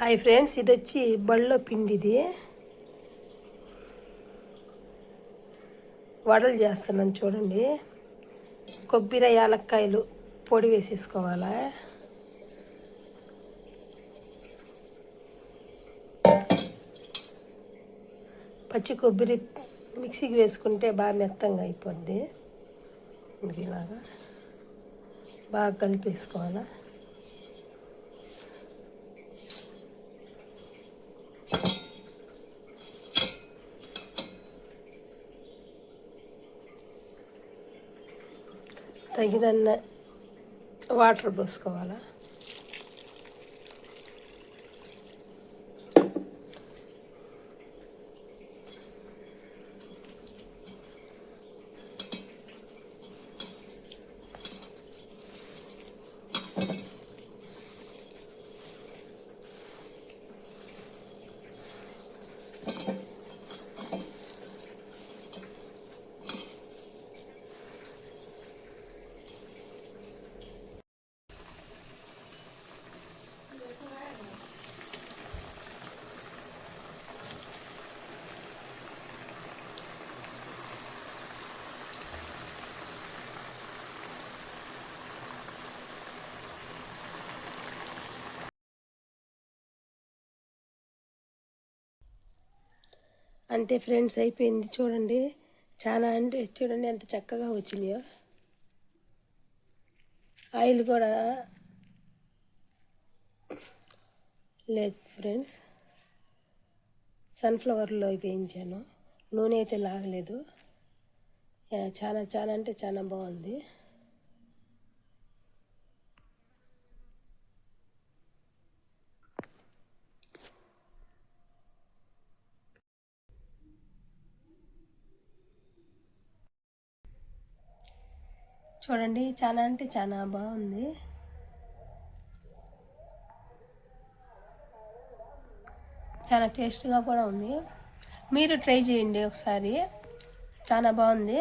Hi friends ఇది వచ్చి బళ్ళో పిండి ఇది వడలు చేస్తున్నాను చూడండి. కొబ్బరి యాలక్కాయలు పొడి వేసేసుకోవాలా? పచ్చి కొబ్బరి మిక్సీకి వేసుకుంటే బాగా మెత్తంగా అయిపోద్ది. ఇలాగా బాగా కలిపేసుకోవాలా? తగినన్న వాటర్ పోసుకోవాలా? అంతే ఫ్రెండ్స్ అయిపోయింది. చూడండి. చాలా అంటే చూడండి ఎంత చక్కగా వచ్చినాయో ఆయిల్ కూడా లేదు ఫ్రెండ్స్. సన్ఫ్లవర్లో వేయించాను. నూనె అయితే లాగలేదు. చాలా చాలా అంటే చాలా బాగుంది. చూడండి చాలా అంటే చాలా బాగుంది. చాలా టేస్ట్గా కూడా ఉంది. మీరు ట్రై చేయండి ఒకసారి. చాలా బాగుంది.